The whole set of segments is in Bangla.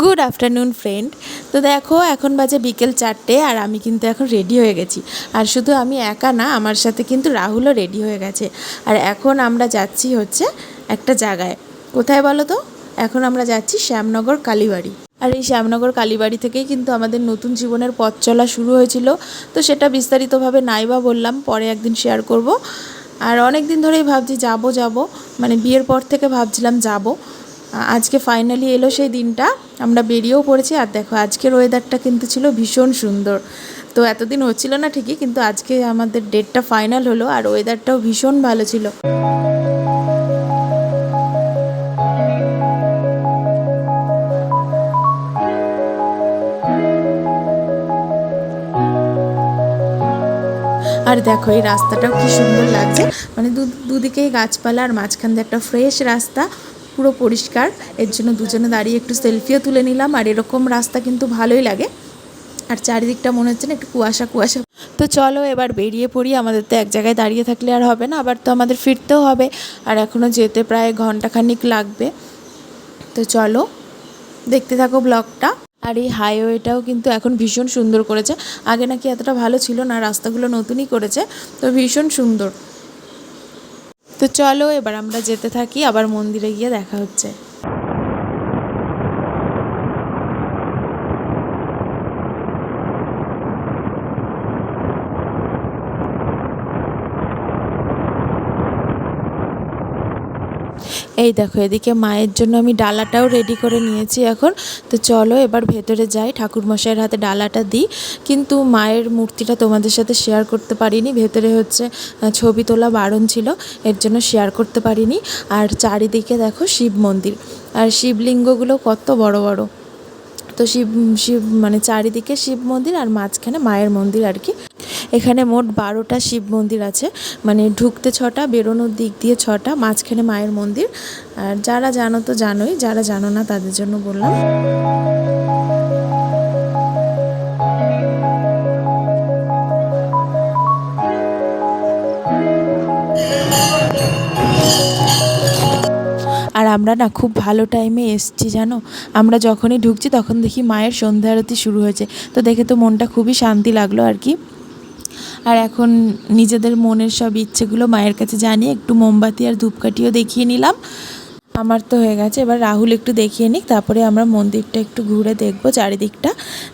গুড আফটারনুন ফ্রেন্ড তো দেখো, এখন বাজে বিকেল চারটে আর আমি কিন্তু এখন রেডি হয়ে গেছি। আর শুধু আমি একা না, আমার সাথে কিন্তু রাহুলও রেডি হয়ে গেছে। আর এখন আমরা যাচ্ছি হচ্ছে একটা জায়গায়। কোথায় বলো তো? এখন আমরা যাচ্ছি শ্যামনগর কালীবাড়ি। আর এই শ্যামনগর কালীবাড়ি থেকেই কিন্তু আমাদের নতুন জীবনের পথ চলা শুরু হয়েছিল। তো সেটা বিস্তারিতভাবে নাই বা বললাম, পরে একদিন শেয়ার করব। আর অনেক দিন ধরেই ভাবছি যাব যাব। মানে বিয়ের পর থেকে ভাবছিলাম যাব। আজকে ফাইনালি এলো সেই দিনটা। আমরা বেরিয়েও পড়েছি আর দেখো, আজকের ওয়েদারটা কিন্তু ছিল ভীষণ সুন্দর। তো এতদিন হচ্ছিল না ঠিকই, কিন্তু আজকে আমাদের ডেটটা ফাইনাল হলো আর ওয়েদারটাও ভীষণ ভালো ছিল। আর দেখো, এই রাস্তাটাও কি সুন্দর লাগছে। মানে দুদিকেই গাছপালা আর মাঝখান দিয়ে একটা ফ্রেশ রাস্তা। পুরো পরিষ্কার। এর জন্য দুজনে দাঁড়িয়ে একটু সেলফিও তুলে নিলাম। আর এরকম রাস্তা কিন্তু ভালোই লাগে। আর চারিদিকটা মনে হচ্ছে না একটু কুয়াশা কুয়াশা। তো চলো এবার বেরিয়ে পড়ি। আমাদের তো এক জায়গায় দাঁড়িয়ে থাকলে আর হবে না। আবার তো আমাদের ফিরতেও হবে। আর এখনও যেতে প্রায় ঘন্টাখানিক লাগবে। তো চলো দেখতে থাকো ব্লগটা। আর এই হাইওয়েটাও কিন্তু এখন ভীষণ সুন্দর করেছে। আগে নাকি এতটা ভালো ছিল না। রাস্তাগুলো নতুনই করেছে। তো ভীষণ সুন্দর। তো চলো এবার আমরা যেতে থাকি আবার মন্দিরে গিয়ে দেখা হচ্ছে। এই দেখো, এদিকে মায়ের জন্য আমি ডালাটাও রেডি করে নিয়েছি এখন। তো চলো এবার ভেতরে যাই, ঠাকুরমশাইয়ের হাতে ডালাটা দিই। কিন্তু মায়ের মূর্তিটা তোমাদের সাথে শেয়ার করতে পারিনি, ভেতরে হচ্ছে ছবি তোলা বারণ ছিল, এর জন্য শেয়ার করতে পারিনি। আর চারিদিকে দেখো শিব মন্দির, আর শিবলিঙ্গগুলো কত বড় বড়। তো শিব শিব মানে চারিদিকে শিব মন্দির আর মাঝখানে মায়ের মন্দির আর কি। এখানে মোট বারোটা শিব মন্দির আছে। মানে ঢুকতে ছটা, বেরোনোর দিক দিয়ে ছটা, মাঝখানে মায়ের মন্দির। আর যারা জানো তো জানোই, যারা জানো না তাদের জন্য বললাম। আমরা না খুব ভালো টাইমে এসছি, জানো? আমরা যখনই ঢুকছি তখন দেখি মায়ের সন্ধ্যা আরতি শুরু হয়েছে। তো দেখে তো মনটা খুবই শান্তি লাগল আর কি। আর এখন নিজেদের মনের সব ইচ্ছেগুলো মায়ের কাছে জানিয়ে একটু মোমবাতি আর ধূপকাঠিও দেখিয়ে নিলাম। আমার তো হয়ে গেছে, এবার রাহুল একটু দেখিয়ে নিক, তারপরে আমরা মন্দিরটা একটু ঘুরে দেখব, চারিদিকটা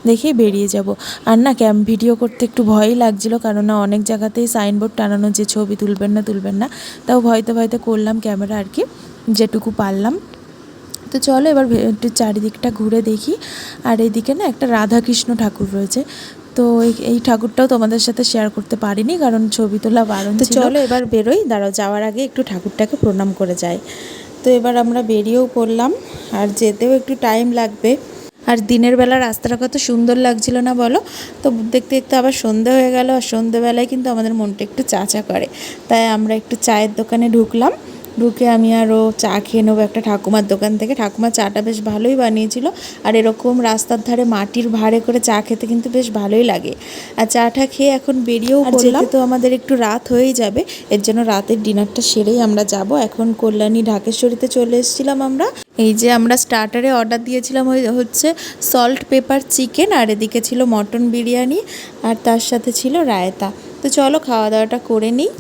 দেখে বেরিয়ে যাব। আর না ক্যাম্প ভিডিও করতে একটু ভয়ই লাগছিল কারণ না অনেক জায়গাতেই সাইনবোর্ড টানানো যে ছবি তুলবেন না তুলবেন না, তাও ভয়তে ভয়তে করলাম ক্যামেরা আর কি। যেটুকু পারলাম। তো চলো এবার একটু চারিদিকটা ঘুরে দেখি। আর এইদিকে না একটা রাধাকৃষ্ণ ঠাকুর রয়েছে। তো এই- এই ঠাকুরটাও তোমাদের সাথে শেয়ার করতে পারিনি কারণ ছবি তোলা বারণ তো চলো এবার বেরোই। দাঁড়াও যাওয়ার আগে একটু ঠাকুরটাকে প্রণাম করে যাই। তো এবার আমরা বেরিয়েও পড়লাম। আর যেতেও একটু টাইম লাগবে। আর দিনের বেলা রাস্তাটা কত সুন্দর লাগছিল না বলো? তো দেখতে দেখতে আবার সন্ধে হয়ে গেল। আর সন্ধেবেলায় কিন্তু আমাদের মনটা একটু চাচা করে। তাই আমরা একটু চায়ের দোকানে ঢুকলাম। ঢুকে আমি আরও চা খেয়ে নেব একটা ঠাকুমার দোকান থেকে। ঠাকুমার চাটা বেশ ভালোই বানিয়েছিল আর এরকম রাস্তার ধারে মাটির ভাড়ে করে চা খেতে কিন্তু বেশ ভালোই লাগে। আর চাটা খেয়ে এখন বেরিয়েও পড়লাম। তো আমাদের একটু রাত হয়েই যাবে এর জন্য রাতের ডিনারটা সেরেই আমরা যাব। এখন কল্যাণী ঢাকেশ্বরীতে চলে এসেছিলাম আমরা। এই যে আমরা স্টার্টারে অর্ডার দিয়েছিলাম ওই হচ্ছে সল্ট পেপার চিকেন আর এদিকে ছিল মটন বিরিয়ানি আর তার সাথে ছিল রায়তা। তো চলো খাওয়া দাওয়াটা করে নিই।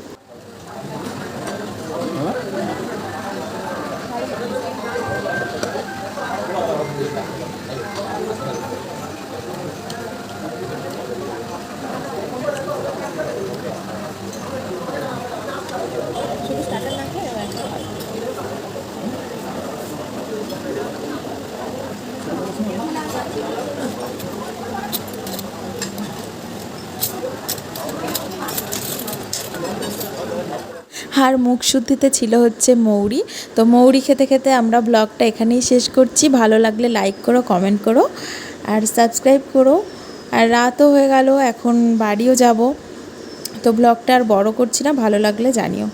আর মুখ শুদ্ধিতে ছিল হচ্ছে মৌরি। তো মৌরি খেতে খেতে আমরা ব্লগটা এখানেই শেষ করছি। ভালো লাগলে লাইক করো কমেন্ট করো, আর সাবস্ক্রাইব করো। আর রাতও হয়ে গেল, এখন বাড়িও যাব। তো ব্লগটা আর বড় করছি না, ভালো লাগলে জানিও।